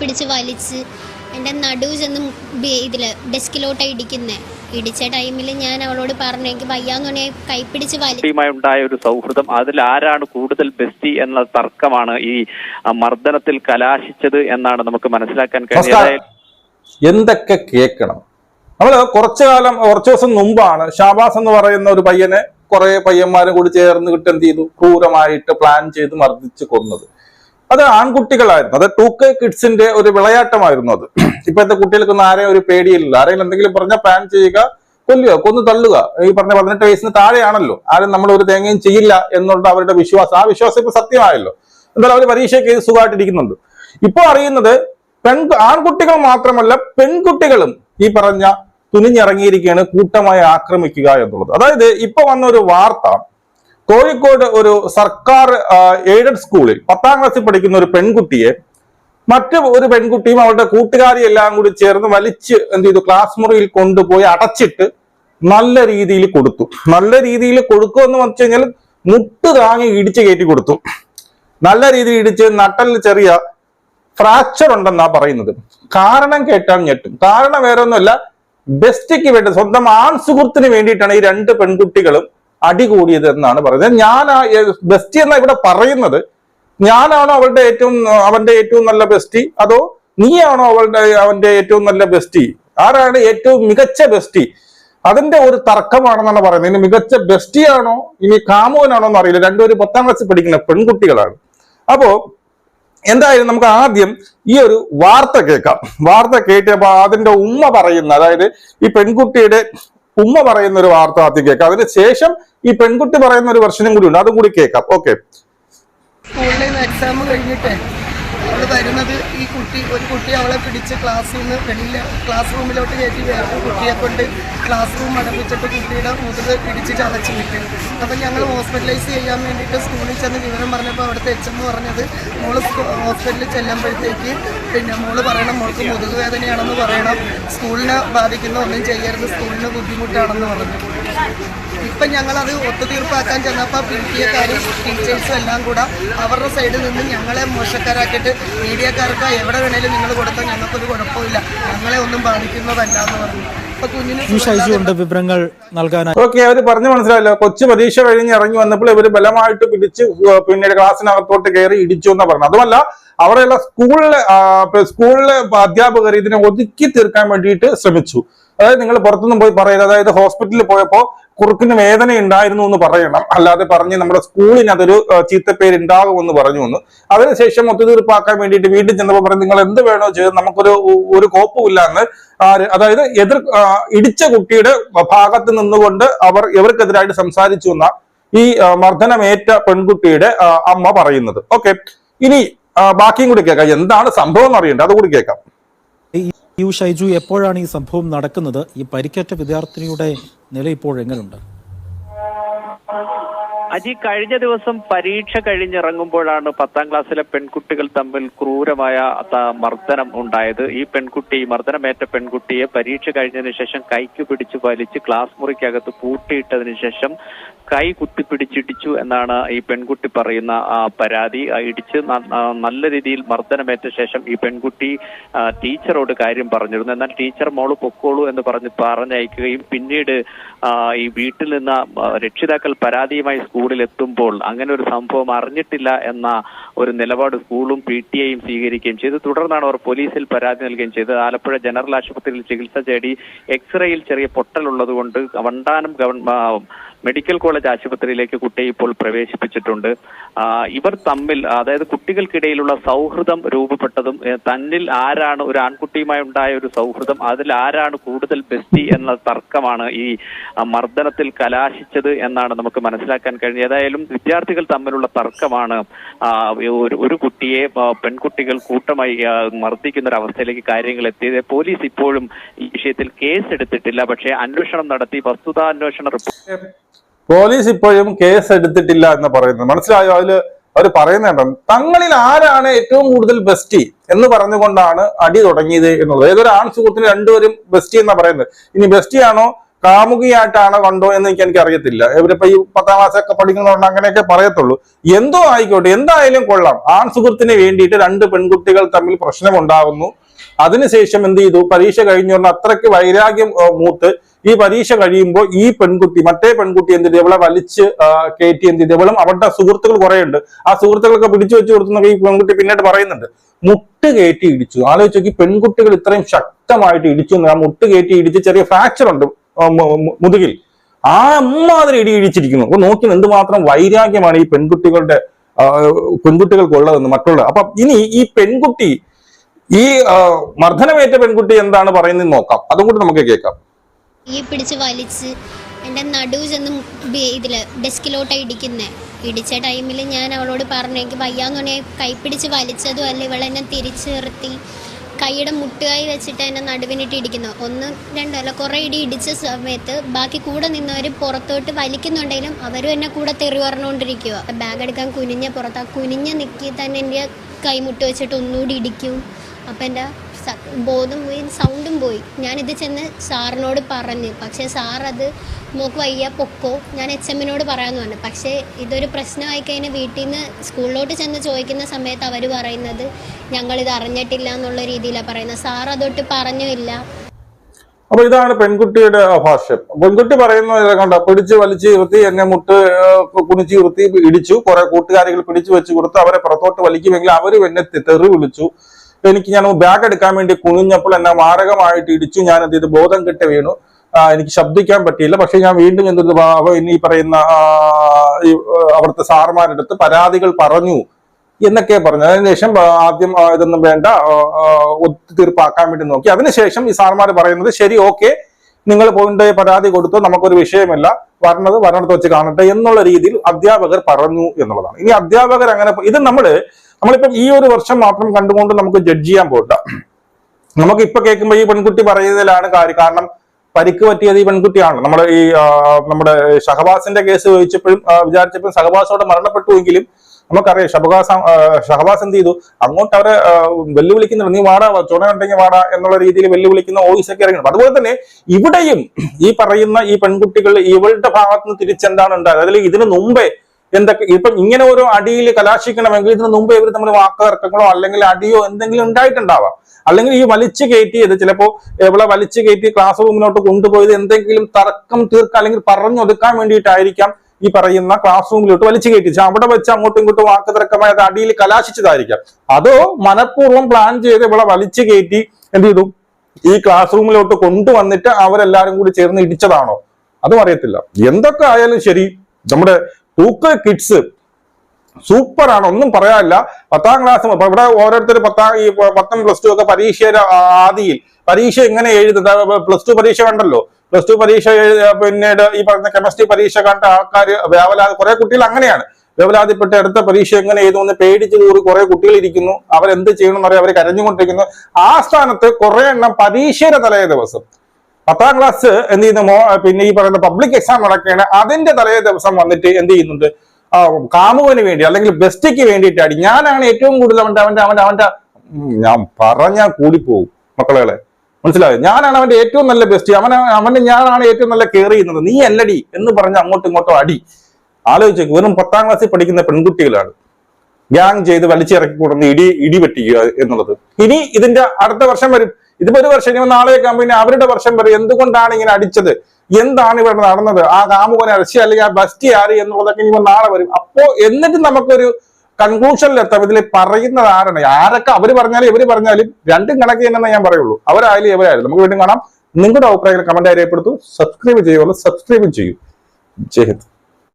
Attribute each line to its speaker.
Speaker 1: പിടിച്ച് വലിച്ച് എന്റെ നടുവ് ചെന്ന് ഇതിൽ ഇതിൽ ഡെസ്കിലോട്ട് ഇടിക്കുന്നത് ഇടിച്ച ടൈമിൽ ഞാൻ അവളോട് പറഞ്ഞു എനിക്ക് വയ്യാന്ന് പറഞ്ഞാൽ
Speaker 2: കൈപ്പിടിച്ച് ഉണ്ടായ ഒരു സൗഹൃദം. അതിൽ ആരാണ് കൂടുതൽ ബെസ്റ്റി എന്ന തർക്കമാണ് ഈ മർദ്ദനത്തിൽ കലാശിച്ചത് എന്നാണ് നമുക്ക് മനസ്സിലാക്കാൻ കഴിയുന്നത്.
Speaker 3: എന്തൊക്കെ കേൾക്കണം നമ്മൾ കുറച്ചു കാലം കുറച്ചു ദിവസം മുമ്പാണ് ഷാബാസ് എന്ന് പറയുന്ന ഒരു പയ്യനെ കുറെ പയ്യന്മാരും കൂടി ചേർന്ന് കിട്ട് എന്ത് ചെയ്തു ക്രൂരമായിട്ട് പ്ലാൻ ചെയ്ത് മർദ്ദിച്ച് കൊന്നത്. അത് ആൺകുട്ടികളായിരുന്നു. അത് ടു കെ കിഡ്സിന്റെ ഒരു വിളയാട്ടമായിരുന്നു അത്. ഇപ്പോഴത്തെ കുട്ടികൾക്കൊന്നും ആരെയും ഒരു പേടിയില്ല. ആരെങ്കിലും എന്തെങ്കിലും പറഞ്ഞ പ്ലാൻ ചെയ്യുക കൊല്ലുക കൊന്ന് തള്ളുക. ഈ പറഞ്ഞ പതിനെട്ട് വയസ്സിന് താഴെയാണല്ലോ. ആരും നമ്മൾ ഒരു തേങ്ങയും ചെയ്യില്ല എന്നുള്ള അവരുടെ വിശ്വാസം. ആ വിശ്വാസം ഇപ്പൊ സത്യമായല്ലോ. എന്തായാലും അവർ പരീക്ഷയ്ക്ക് സുഖമായിട്ടിരിക്കുന്നുണ്ട്. ഇപ്പൊ അറിയുന്നത് പെൺ ആൺകുട്ടികൾ മാത്രമല്ല പെൺകുട്ടികളും ഈ പറഞ്ഞ തുനിഞ്ഞിറങ്ങിയിരിക്കുകയാണ് കൂട്ടമായി ആക്രമിക്കുക എന്നുള്ളത്. അതായത് ഇപ്പൊ വന്ന ഒരു വാർത്ത കോഴിക്കോട് ഒരു സർക്കാർ എയ്ഡഡ് സ്കൂളിൽ പത്താം ക്ലാസ്സിൽ പഠിക്കുന്ന ഒരു പെൺകുട്ടിയെ മറ്റു ഒരു പെൺകുട്ടിയും അവളുടെ കൂട്ടുകാരി എല്ലാം കൂടി ചേർന്ന് വലിച്ച് എന്ത് ചെയ്തു? ക്ലാസ് മുറിയിൽ കൊണ്ടുപോയി അടച്ചിട്ട് നല്ല രീതിയിൽ കൊടുത്തു. നല്ല രീതിയിൽ കൊടുക്കുക എന്ന് വെച്ച് കഴിഞ്ഞാൽ മുട്ട് താങ്ങി ഇടിച്ച് കയറ്റി കൊടുത്തു. നല്ല രീതിയിൽ ഇടിച്ച് നട്ടലിൽ ചെറിയ ഫ്രാക്ചർ ഉണ്ടെന്നാ പറയുന്നത്. കാരണം കേട്ടാൽ ഞെട്ടും. കാരണം വേറെ ഒന്നുമല്ല ബെസ്റ്റിക്ക് വേണ്ടി സ്വന്തം ആൺ സുഹൃത്തിന് വേണ്ടിയിട്ടാണ് ഈ രണ്ട് പെൺകുട്ടികളും അടികൂടിയത് എന്നാണ് പറയുന്നത്. ഞാൻ ബെസ്റ്റി എന്നാ ഇവിടെ പറയുന്നത്. ഞാനാണോ അവളുടെ ഏറ്റവും അവന്റെ ഏറ്റവും നല്ല ബെസ്റ്റി അതോ നീയാണോ അവളുടെ അവന്റെ ഏറ്റവും നല്ല ബെസ്റ്റി ആരാണ് ഏറ്റവും മികച്ച ബെസ്റ്റി അതിന്റെ ഒരു തർക്കമാണെന്നാണ് പറയുന്നത്. ഇനി മികച്ച ബെസ്റ്റിയാണോ ഇനി കാമുവനാണോ എന്ന് അറിയില്ല. രണ്ടുപേരും പത്താം ക്ലാസ്സിൽ പഠിക്കുന്ന പെൺകുട്ടികളാണ്. അപ്പോ എന്തായാലും നമുക്ക് ആദ്യം ഈ ഒരു വാർത്ത കേൾക്കാം. വാർത്ത കേട്ടപ്പോ അതിന്റെ ഉമ്മ പറയുന്ന അതായത് ഈ പെൺകുട്ടിയുടെ ഉമ്മ പറയുന്ന ഒരു വാർത്ത ആദ്യം കേൾക്കാം. അതിന് ശേഷം ഈ പെൺകുട്ടി പറയുന്ന ഒരു വെർഷനും കൂടി ഉണ്ട്. അതും കൂടി കേൾക്കാം. ഓക്കെ
Speaker 4: സ്കൂളിൽ എക്സാം കഴിഞ്ഞിട്ട്. അവൾ വരുന്നത് ഈ കുട്ടി ഒരു കുട്ടി അവളെ പിടിച്ച് ക്ലാസ്സിൽ നിന്ന് വെളിയിൽ ക്ലാസ് റൂമിലോട്ട് കയറ്റി വേറൊരു കുട്ടിയെ കൊണ്ട് ക്ലാസ് റൂം അടപ്പിച്ചിട്ട് കുട്ടിയുടെ മുതുക് പിടിച്ച് ചതച്ച് വിട്ടു. അപ്പം ഞങ്ങൾ ഹോസ്പിറ്റലൈസ് ചെയ്യാൻ വേണ്ടിയിട്ട് സ്കൂളിൽ ചെന്ന് വിവരം പറഞ്ഞപ്പോൾ അവിടുത്തെ എച്ച് എം പറഞ്ഞത് മോൾ ഹോസ്പിറ്റലിൽ ചെല്ലുമ്പോഴത്തേക്ക് പിന്നെ മോൾ പറയണം മോൾക്ക് മുതുക് വേദനയാണെന്ന് പറയണം. സ്കൂളിനെ ബാധിക്കുന്ന ഒന്നും ചെയ്യരുത് സ്കൂളിന് ബുദ്ധിമുട്ടാണെന്ന് പറഞ്ഞു. ഇപ്പം ഞങ്ങളത് ഒത്തുതീർപ്പാക്കാൻ ചെന്നപ്പോൾ പി ടി എക്കാരും ടീച്ചേഴ്സും എല്ലാം കൂടെ അവരുടെ സൈഡിൽ നിന്ന് ഞങ്ങളെ മോശക്കാരാക്കിയിട്ട് മീഡിയക്കാർക്ക് എവിടെ വേണേലും നിങ്ങൾ കൊടുത്താൽ ഞങ്ങൾക്കൊരു കുഴപ്പമില്ല. ഞങ്ങളെ ഒന്നും ബാധിക്കുന്നതല്ല എന്ന് പറഞ്ഞു. ഇപ്പൊ കുഞ്ഞിന്
Speaker 5: ഈ വിവരങ്ങൾ നൽകാനായി.
Speaker 3: ഓക്കെ അവർ പറഞ്ഞു മനസ്സിലായല്ലോ. കൊച്ചു പരീക്ഷ കഴിഞ്ഞ് ഇറങ്ങി വന്നപ്പോൾ ഇവർ ബലമായിട്ട് പിടിച്ച് പിന്നീട് ക്ലാസ്സിനകത്തോട്ട് കയറി ഇടിച്ചു എന്ന് പറഞ്ഞു അതുമല്ല അവിടെയുള്ള സ്കൂളിലെ സ്കൂളിലെ അധ്യാപകർ ഇതിനെ ഒതുക്കി തീർക്കാൻ വേണ്ടിയിട്ട് ശ്രമിച്ചു. അതായത് നിങ്ങൾ പുറത്തുനിന്ന് പോയി പറയരുത്. അതായത് ഹോസ്പിറ്റലിൽ പോയപ്പോ കുറുക്കിന് വേദന ഉണ്ടായിരുന്നു എന്ന് പറയണം. അല്ലാതെ പറഞ്ഞ് നമ്മുടെ സ്കൂളിന് അതൊരു ചീത്തപ്പേര് ഉണ്ടാകുമെന്ന് പറഞ്ഞു എന്ന് അതിനുശേഷം ഒത്തുതീർപ്പാക്കാൻ വേണ്ടിയിട്ട് വീട്ടിൽ ചെന്നപ്പോൾ പറഞ്ഞു നിങ്ങൾ എന്ത് വേണോ ചെയ്ത് നമുക്കൊരു ഒരു കോപ്പുമില്ല എന്ന്. ആര് അതായത് എതിർ ഇടിച്ച കുട്ടിയുടെ ഭാഗത്ത് നിന്നുകൊണ്ട് അവർ ഇവർക്കെതിരായിട്ട് സംസാരിച്ചു എന്ന ഈ മർദ്ദനമേറ്റ പെൺകുട്ടിയുടെ അമ്മ പറയുന്നത്. ഓക്കെ. ഇനി ബാക്കിയും കൂടി കേൾക്കാം. എന്താണ് സംഭവം എന്ന് അറിയണ്ട. അതുകൂടി കേൾക്കാം.
Speaker 5: യു ഷൈജു എപ്പോഴാണ് ഈ സംഭവം നടക്കുന്നത്? ഈ പരിക്കേറ്റ വിദ്യാർത്ഥിനിയുടെ നില ഇപ്പോൾ എങ്ങനെയുണ്ട്
Speaker 2: അജി കഴിഞ്ഞ ദിവസം പരീക്ഷ കഴിഞ്ഞിറങ്ങുമ്പോഴാണ് പത്താം ക്ലാസ്സിലെ പെൺകുട്ടികൾ തമ്മിൽ ക്രൂരമായ മർദ്ദനം ഉണ്ടായത്. ഈ പെൺകുട്ടി മർദ്ദനമേറ്റ പെൺകുട്ടിയെ പരീക്ഷ കഴിഞ്ഞതിന് ശേഷം കൈക്ക് പിടിച്ച് വലിച്ച് ക്ലാസ് മുറിക്കകത്ത് പൂട്ടിയിട്ടതിന് ശേഷം കൈ കുത്തിപ്പിടിച്ചിടിച്ചു എന്നാണ് ഈ പെൺകുട്ടി പറയുന്ന പരാതി. ഇടിച്ച് നല്ല രീതിയിൽ മർദ്ദനമേറ്റ ശേഷം ഈ പെൺകുട്ടി ടീച്ചറോട് കാര്യം പറഞ്ഞിരുന്നു. എന്നാൽ ടീച്ചർ മോൾ പൊക്കോളൂ എന്ന് പറഞ്ഞ് പറഞ്ഞയക്കുകയും പിന്നീട് ഈ വീട്ടിൽ നിന്ന് രക്ഷിതാക്കൾ പരാതിയുമായി സ്കൂളിൽ എത്തുമ്പോൾ അങ്ങനെ ഒരു സംഭവം അറിഞ്ഞിട്ടില്ല എന്ന ഒരു നിലപാട് സ്കൂളും പി ടി ഐയും സ്വീകരിക്കുകയും ചെയ്തു. തുടർന്നാണ് അവർ പോലീസിൽ പരാതി നൽകുകയും ചെയ്തത്. ആലപ്പുഴ ജനറൽ ആശുപത്രിയിൽ ചികിത്സ തേടി എക്സ്റേയിൽ ചെറിയ പൊട്ടലുള്ളത് കൊണ്ട് വണ്ടാനം ഗവൺ മെഡിക്കൽ കോളേജ് ആശുപത്രിയിലേക്ക് കുട്ടിയെ ഇപ്പോൾ പ്രവേശിപ്പിച്ചിട്ടുണ്ട്. ഇവർ തമ്മിൽ അതായത് കുട്ടികൾക്കിടയിലുള്ള സൗഹൃദം രൂപപ്പെട്ടതും തന്നിൽ ആരാണ് ഒരു ആൺകുട്ടിയുമായി ഉണ്ടായ ഒരു സൗഹൃദം അതിൽ ആരാണ് കൂടുതൽ ബെസ്റ്റി എന്ന തർക്കമാണ് ഈ മർദ്ദനത്തിൽ കലാശിച്ചത് എന്നാണ് നമുക്ക് മനസ്സിലാക്കാൻ കഴിഞ്ഞത്. ഏതായാലും വിദ്യാർത്ഥികൾ തമ്മിലുള്ള തർക്കമാണ് ഒരു കുട്ടിയെ പെൺകുട്ടികൾ കൂട്ടമായി മർദ്ദിക്കുന്ന ഒരു അവസ്ഥയിലേക്ക് കാര്യങ്ങൾ എത്തിയത്. പോലീസ് ഇപ്പോഴും ഈ വിഷയത്തിൽ കേസ് എടുത്തിട്ടില്ല പക്ഷേ അന്വേഷണം നടത്തി വസ്തുതാ അന്വേഷണ റിപ്പോർട്ട്
Speaker 3: പോലീസ് ഇപ്പോഴും കേസ് എടുത്തിട്ടില്ല എന്ന് പറയുന്നത്. മനസ്സിലായോ? അതിൽ അവർ പറയുന്നുണ്ട് തങ്ങളിൽ ആരാണ് ഏറ്റവും കൂടുതൽ ബെസ്റ്റി എന്ന് പറഞ്ഞുകൊണ്ടാണ് അടി തുടങ്ങിയത് എന്നുള്ളത്. ഏതൊരു ആൺ സുഹൃത്തിന് രണ്ടുപേരും ബെസ്റ്റി എന്നാ പറയുന്നത്. ഇനി ബെസ്റ്റി ആണോ? കാമുകിയായിട്ടാണോ കണ്ടോ എന്ന് എനിക്ക് എനിക്ക് അറിയത്തില്ല ഇവരിപ്പോ ഈ പത്താം ക്ലാസ്സൊക്കെ പഠിക്കുന്നതുകൊണ്ട് അങ്ങനെയൊക്കെ പറയത്തുള്ളൂ. എന്തോ ആയിക്കോട്ടെ എന്തായാലും കൊള്ളാം. ആൺ സുഹൃത്തിന് വേണ്ടിയിട്ട് രണ്ട് പെൺകുട്ടികൾ തമ്മിൽ പ്രശ്നമുണ്ടാകുന്നു അതിനുശേഷം എന്ത് ചെയ്തു? പരീക്ഷ കഴിഞ്ഞുകൊണ്ട് അത്രയ്ക്ക് വൈരാഗ്യം മൂത്ത് ഈ പരീക്ഷ കഴിയുമ്പോൾ ഈ പെൺകുട്ടി മറ്റേ പെൺകുട്ടി എന്ത് ഇവളെ വലിച്ച് കയറ്റി എന്ത് ഇവളും അവരുടെ സുഹൃത്തുക്കൾ കുറെ ഉണ്ട് ആ സുഹൃത്തുക്കളൊക്കെ പിടിച്ചു വെച്ച് കൊടുത്തു ഈ പെൺകുട്ടി പിന്നീട് പറയുന്നുണ്ട്. മുട്ട് കയറ്റി ഇടിച്ചു. ആലോചിച്ച് നോക്കി പെൺകുട്ടികൾ ഇത്രയും ശക്തമായിട്ട് ഇടിച്ചു ആ മുട്ട് കയറ്റി ഇടിച്ച് ചെറിയ ഫ്രാക്ചർ ഉണ്ട് മുതുകിൽ. ആ അമ്മാതിരി ഇടി ഇടിച്ചിരിക്കുന്നു. അപ്പൊ നോക്കി എന്തുമാത്രം വൈരാഗ്യമാണ് ഈ പെൺകുട്ടികളുടെ പെൺകുട്ടികൾക്കുള്ളതെന്ന് മറ്റുള്ള അപ്പൊ ഇനി ഈ പെൺകുട്ടി ഈ മർദ്ദനമേറ്റ പെൺകുട്ടി എന്താണ് പറയുന്നത് നോക്കാം. അതും കൂടി നമുക്ക് കേൾക്കാം.
Speaker 1: ഈ പിടിച്ച് വലിച്ച് എന്റെ നടു ചെന്ന് ഇതിൽ ഡെസ്കിലോട്ട് ഇടിക്കുന്നത് ഇടിച്ച ടൈമിൽ ഞാൻ അവളോട് പറഞ്ഞു എനിക്ക് വയ്യാന്ന് പറഞ്ഞാൽ കൈ പിടിച്ച് വലിച്ചതും അല്ല ഇവളെന്നെ തിരിച്ചു നിർത്തി. കൈയുടെ മുട്ടുകായി വെച്ചിട്ട് എന്നെ നടുവിനിട്ട് ഇടിക്കുന്നു. ഒന്ന് രണ്ടോ അല്ല കുറേ ഇടി ഇടിച്ച സമയത്ത് ബാക്കി കൂടെ നിന്നവർ പുറത്തോട്ട് വലിക്കുന്നുണ്ടെങ്കിലും അവരും എന്നെ കൂടെ തെറി പറഞ്ഞുകൊണ്ടിരിക്കുക ബാഗ് എടുക്കാൻ കുനിഞ്ഞ പുറത്ത് ആ കുനിഞ്ഞ നിൽക്കി തന്നെ എന്റെ കൈമുട്ട് വെച്ചിട്ട് ഒന്നുകൂടി ഇടിക്കും. അപ്പം എന്റെ ബോധം പോയി സൗണ്ടും പോയി. ഞാനിത് ചെന്ന് സാറിനോട് പറഞ്ഞു. പക്ഷേ സാറത് മോക്ക് വയ്യ പൊക്കോ. ഞാൻ എച്ച് എമ്മിനോട് പറയാമെന്ന് പറഞ്ഞു. പക്ഷേ ഇതൊരു പ്രശ്നമായി കഴിഞ്ഞാൽ വീട്ടിൽ നിന്ന് സ്കൂളിലോട്ട് ചെന്ന് ചോദിക്കുന്ന സമയത്ത് അവർ പറയുന്നത് ഞങ്ങളിത് അറിഞ്ഞിട്ടില്ല എന്നുള്ള രീതിയിലാണ് പറയുന്നത്. സാർ അതൊട്ട് പറഞ്ഞുമില്ല.
Speaker 3: അപ്പൊ ഇതാണ് പെൺകുട്ടിയുടെ ഭാഷ്യം. പെൺകുട്ടി പറയുന്നത് കണ്ട പിടിച്ച് വലിച്ചു ഇരുത്തി എന്നെ മുട്ട് കുനിച്ച് നിർത്തി ഇടിച്ചു. കുറെ കൂട്ടുകാരികൾ പിടിച്ചു വെച്ച് കൊടുത്ത് അവരെ പുറത്തോട്ട് വലിക്കുമെങ്കിൽ അവരും എന്നെ തെറി വിളിച്ചു. എനിക്ക് ഞാൻ ബാഗ് എടുക്കാൻ വേണ്ടി കുനിഞ്ഞപ്പോൾ എന്നെ മാരകമായിട്ട് ഇടിച്ചു. ഞാൻ എന്ത് ചെയ്തു? ബോധം കെട്ട് വീണു. എനിക്ക് ശബ്ദിക്കാൻ പറ്റിയില്ല. പക്ഷെ ഞാൻ വീണ്ടും എന്ത് ഇനി പറയുന്ന അവിടുത്തെ സാറുമാരെടുത്ത് പരാതികൾ പറഞ്ഞു എന്നൊക്കെ പറഞ്ഞു. അതിനുശേഷം ആദ്യം ഇതൊന്നും വേണ്ട ഒത്തുതീർപ്പാക്കാൻ വേണ്ടി നോക്കി. അതിനുശേഷം ഈ സാർമാർ പറയുന്നത് ശരി ഓക്കെ നിങ്ങൾ പോയിട്ട് പരാതി കൊടുത്തു നമുക്കൊരു വിഷയമല്ല. വരണത് വരണത്ത് വെച്ച് കാണട്ടെ എന്നുള്ള രീതിയിൽ അധ്യാപകർ പറഞ്ഞു എന്നുള്ളതാണ്. ഇനി അധ്യാപകർ അങ്ങനെ ഇത് നമ്മൾ നമ്മളിപ്പം ഈ ഒരു വർഷം മാത്രം കണ്ടുകൊണ്ട് നമുക്ക് ജഡ്ജ് ചെയ്യാൻ പോകണ്ട നമുക്ക് ഇപ്പൊ കേൾക്കുമ്പോൾ ഈ പെൺകുട്ടി പറയുന്നതിലാണ് കാര്യം. കാരണം പരിക്ക് പറ്റിയത് ഈ പെൺകുട്ടിയാണ്. നമ്മുടെ ഈ നമ്മുടെ ഷഹബാസിന്റെ കേസ് ചോദിച്ചപ്പോഴും വിചാരിച്ചപ്പോഴും ഷഹബാസോടെ മരണപ്പെട്ടുവെങ്കിലും നമുക്കറിയാം ആ, ഷഹബാസ് എന്ത് ചെയ്തു? അങ്ങോട്ട് അവരെ വെല്ലുവിളിക്കുന്നു വെല്ലുവിളിക്കുന്നുണ്ട്. നീ വാടാ ചുണയുണ്ടെങ്കിൽ വാടാ എന്നുള്ള രീതിയിൽ വെല്ലുവിളിക്കുന്ന വോയിസ് ഒക്കെ അതുപോലെ തന്നെ ഇവിടെയും ഈ പറയുന്ന ഈ പെൺകുട്ടികൾ ഇവളുടെ ഭാഗത്ത് നിന്ന് തിരിച്ചെന്താണ് ഉണ്ടായത്? അതിൽ ഇതിനു മുമ്പേ എന്തൊക്കെ ഇപ്പം ഇങ്ങനെ ഒരു അടിയിൽ കലാശിക്കണമെങ്കിൽ ഇതിനു മുമ്പ് ഇവർ തമ്മിൽ വാക്കുതർക്കങ്ങളോ അല്ലെങ്കിൽ അടിയോ എന്തെങ്കിലും ഉണ്ടായിട്ടുണ്ടാവാം. അല്ലെങ്കിൽ ഈ വലിച്ചു കയറ്റിയത് ചിലപ്പോ ഇവിടെ വലിച്ചു കയറ്റി ക്ലാസ് റൂമിലോട്ട് കൊണ്ടുപോയത് എന്തെങ്കിലും തർക്കം തീർക്കാൻ അല്ലെങ്കിൽ പറഞ്ഞൊതുക്കാൻ വേണ്ടിയിട്ടായിരിക്കാം ഈ പറയുന്ന ക്ലാസ് റൂമിലോട്ട് വലിച്ചു കയറ്റിച്ച് അവിടെ വെച്ച് അങ്ങോട്ടും ഇങ്ങോട്ടും വാക്കുതർക്കമായി അത് അടിയിൽ കലാശിച്ചതായിരിക്കാം. അതോ മനഃപൂർവം പ്ലാൻ ചെയ്ത് ഇവിടെ വലിച്ചു കയറ്റി എന്ത് ചെയ്തു? ഈ ക്ലാസ് റൂമിലോട്ട് കൊണ്ടുവന്നിട്ട് അവരെല്ലാരും കൂടി ചേർന്ന് ഇടിച്ചതാണോ? അതും അറിയത്തില്ല. എന്തൊക്കെ ആയാലും ശരി നമ്മുടെ തൂക്ക കിഡ്സ് സൂപ്പറാണ് ഒന്നും പറയാനില്ല. പത്താം ക്ലാസ് ഇവിടെ ഓരോരുത്തർ പത്താം ഈ പത്തും പ്ലസ് ടു ഒക്കെ പരീക്ഷയുടെ ആദിയിൽ പരീക്ഷ എങ്ങനെ എഴുതുന്നത്? പ്ലസ് ടു പരീക്ഷ കണ്ടല്ലോ. പ്ലസ് ടു പരീക്ഷ പിന്നീട് ഈ പറഞ്ഞ കെമിസ്ട്രി പരീക്ഷ കണ്ട ആൾക്കാർ വേവലാതി കുറെ കുട്ടികൾ അങ്ങനെയാണ്. വേവലാതിപ്പെട്ട് അടുത്ത പരീക്ഷ എങ്ങനെ എഴുതുമെന്ന് പേടിച്ചു കൂടി കുറെ കുട്ടികൾ ഇരിക്കുന്നു. അവരെന്ത് ചെയ്യണമെന്ന് പറയാം അവർ കരഞ്ഞുകൊണ്ടിരിക്കുന്നു. ആ സ്ഥാനത്ത് കുറെ എണ്ണം പരീക്ഷയുടെ തലേ ദിവസം. പത്താം ക്ലാസ് എന്ത് ചെയ്യുന്നു പിന്നെ ഈ പറയുന്ന പബ്ലിക് എക്സാം നടക്കുകയാണ്. അതിന്റെ തലേ ദിവസം വന്നിട്ട് എന്ത് ചെയ്യുന്നുണ്ട്? ആ, കാമുകന് വേണ്ടി അല്ലെങ്കിൽ ബെസ്റ്റിക്ക് വേണ്ടിയിട്ടാണ്. ഞാനാണ് ഏറ്റവും കൂടുതൽ അവന്റെ അവന്റെ അവന്റെ അവന്റെ ഞാൻ പറഞ്ഞാൽ പോകും മക്കളെ. മനസ്സിലായോ? ഞാനാണ് അവന്റെ ഏറ്റവും നല്ല ബെസ്റ്റ് അവൻ അവന് ഞാനാണ് ഏറ്റവും നല്ല കെയർ ചെയ്യുന്നത്. നീ അല്ലടി എന്ന് പറഞ്ഞ് അങ്ങോട്ടും ഇങ്ങോട്ടും അടി. ആലോചിച്ചു വെറും പത്താം ക്ലാസ്സിൽ പഠിക്കുന്ന പെൺകുട്ടികളാണ്. ഗ്യാങ് ചെയ്ത് വലിച്ചിറക്കി കൊടുന്ന് ഇടി ഇടി വെട്ടിക്കുക എന്നുള്ളത്. ഇനി ഇതിന്റെ അടുത്ത വർഷം വരും. ഇതിപ്പോ ഒരു വർഷം ഇനി നാളെയൊക്കെ പിന്നെ അവരുടെ വർഷം വരെ എന്തുകൊണ്ടാണ് ഇങ്ങനെ അടിച്ചത്? എന്താണ് ഇവിടെ നടന്നത്? ആ കാമുകനെ അരച്ചി അല്ലെങ്കിൽ ആ ബസ്റ്റി ആര് എന്നുള്ളതൊക്കെ ഇനി നാളെ വരും. അപ്പോ എന്നിട്ട് നമുക്കൊരു കൺക്ലൂഷനിലെത്താം ഇതിൽ പറയുന്നത് ആരാണ്? ആരൊക്കെ അവർ പറഞ്ഞാലും ഇവർ പറഞ്ഞാലും രണ്ടും കണക്ക് തന്നെ ഞാൻ പറയുള്ളൂ. അവരായാലും ഇവരായാലും. നമുക്ക് വീണ്ടും കാണാം. നിങ്ങളുടെ അഭിപ്രായങ്ങൾ കമന്റ് രേഖപ്പെടുത്തു. സബ്സ്ക്രൈബ് ചെയ്യുമല്ലോ സബ്സ്ക്രൈബ് ചെയ്യൂ. ജയ് ഹിന്ദ്.